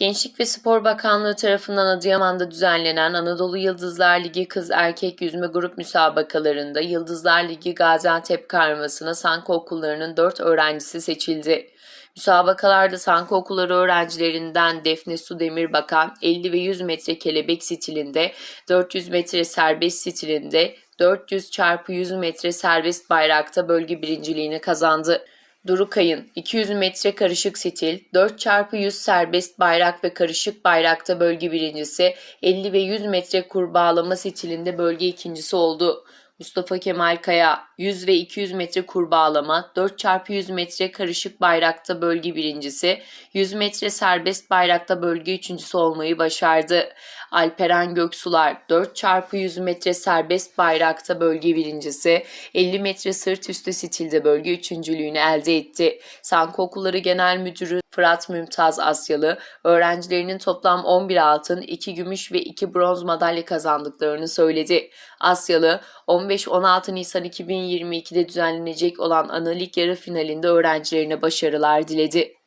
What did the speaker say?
Gençlik ve Spor Bakanlığı tarafından Adıyaman'da düzenlenen Anadolu Yıldızlar Ligi Kız Erkek Yüzme Grup Müsabakalarında Yıldızlar Ligi Gaziantep Karması'na Sanko Okulları'nın 4 öğrencisi seçildi. Müsabakalarda Sanko Okulları öğrencilerinden Defne Su Demirbakan 50 ve 100 metre kelebek stilinde, 400 metre serbest stilinde, 400 çarpı 100 metre serbest bayrakta bölge birinciliğini kazandı. Durukay'ın 200 metre karışık stil, 4 çarpı 100 serbest bayrak ve karışık bayrakta bölge birincisi, 50 ve 100 metre kurbağalama stilinde bölge ikincisi oldu. Mustafa Kemal Kaya 100 ve 200 metre kurbağalama, 4 çarpı 100 metre karışık bayrakta bölge birincisi, 100 metre serbest bayrakta bölge üçüncüsü olmayı başardı. Alperen Göksular 4 çarpı 100 metre serbest bayrakta bölge birincisi, 50 metre sırt üstü stilde bölge üçüncülüğünü elde etti. Sanko Okulları Genel Müdürü Fırat Mümtaz Asyalı, öğrencilerinin toplam 11 altın, 2 gümüş ve 2 bronz madalya kazandıklarını söyledi. Asyalı, 15-16 Nisan 2022'de düzenlenecek olan ana lig yarı finalinde öğrencilerine başarılar diledi.